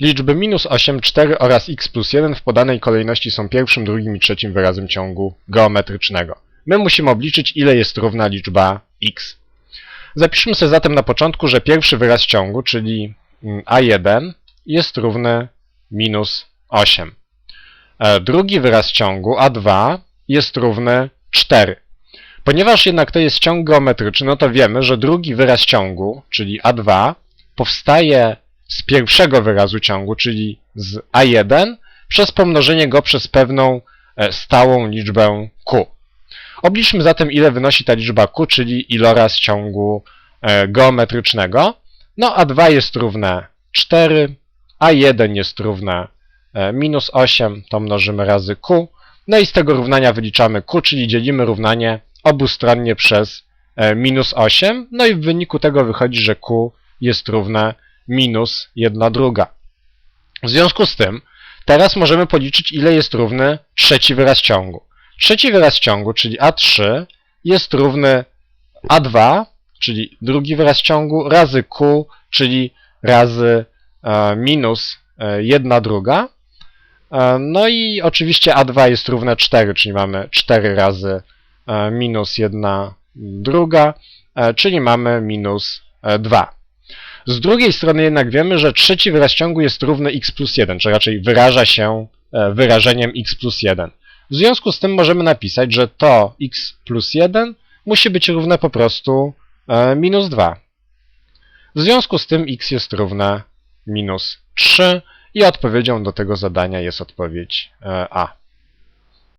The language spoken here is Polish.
Liczby minus 8, 4 oraz x plus 1 w podanej kolejności są pierwszym, drugim i trzecim wyrazem ciągu geometrycznego. My musimy obliczyć, ile jest równa liczba x. Zapiszmy sobie zatem na początku, że pierwszy wyraz ciągu, czyli mm, a1, jest równy minus 8. E, Drugi wyraz ciągu, a2, jest równy 4. Ponieważ jednak to jest ciąg geometryczny, no to wiemy, że drugi wyraz ciągu, czyli a2, powstaje z pierwszego wyrazu ciągu, czyli z a1, przez pomnożenie go przez pewną e, stałą liczbę q. Obliczmy zatem, ile wynosi ta liczba q, czyli iloraz ciągu e, geometrycznego. No, a2 jest równe 4, a1 jest równe e, minus 8, to mnożymy razy q. No i z tego równania wyliczamy q, czyli dzielimy równanie obustronnie przez minus 8. No i w wyniku tego wychodzi, że q jest równe minus 1 druga. W związku z tym teraz możemy policzyć, ile jest równy trzeci wyraz ciągu. Trzeci wyraz ciągu, czyli a3, jest równy a2, czyli drugi wyraz ciągu, razy q, czyli razy e, minus e, 1 druga. E, no i oczywiście a2 jest równe 4, czyli mamy 4 razy e, minus 1 druga, e, czyli mamy minus e, 2. Z drugiej strony jednak wiemy, że trzeci wyraz ciągu jest równy x plus 1, czy raczej wyraża się e, wyrażeniem x plus 1. W związku z tym możemy napisać, że to x plus 1 musi być równe po prostu e, minus 2. W związku z tym x jest równe minus 3 i odpowiedzią do tego zadania jest odpowiedź e, A.